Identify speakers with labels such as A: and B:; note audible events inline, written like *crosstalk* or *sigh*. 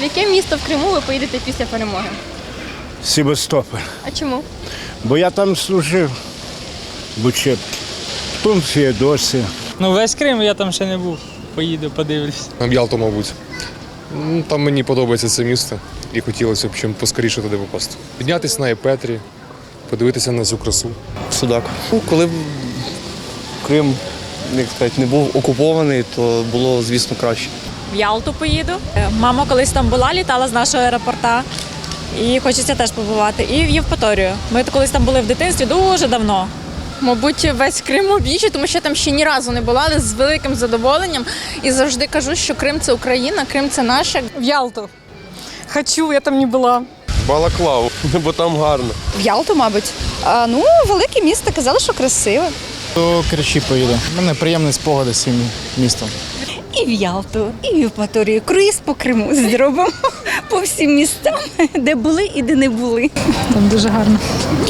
A: В яке місто в Криму ви поїдете після перемоги?
B: Севастополь.
A: А чому?
B: Бо я там служив в учебці. Потім Феодосія.
C: Ну, весь Крим я там ще не був. Поїду, подивлюсь.
D: На Ялту, мабуть. Ну, Там мені подобається це місто і хотілося б чим поскоріше туди попасти. Піднятися на Епетрі, подивитися на цю красу.
E: Судак. Ну, Коли б Крим як сказати, не був окупований, то було, звісно, краще.
F: В Ялту поїду. Е, Мама колись там була, літала з нашого аеропорта. І хочеться теж побувати. І в Євпаторію. Ми колись там були в дитинстві дуже давно.
A: Мабуть, весь Крим об'їжджу, тому що я там ще ні разу не була, але з великим задоволенням. І завжди кажу, що Крим це Україна, Крим це наше.
G: В Ялту. Хочу, я там не була.
H: Балаклаву, *laughs* бо там гарно.
I: В Ялту, мабуть. А, ну, велике місто, казали, що красиве.
J: До Керчі поїду. У мене приємні спогади з цим містом.
I: І в Ялту, і в Євпаторію. Круїз по Криму зробимо *laughs* по всім містам, де були і де не були.
G: Там дуже гарно.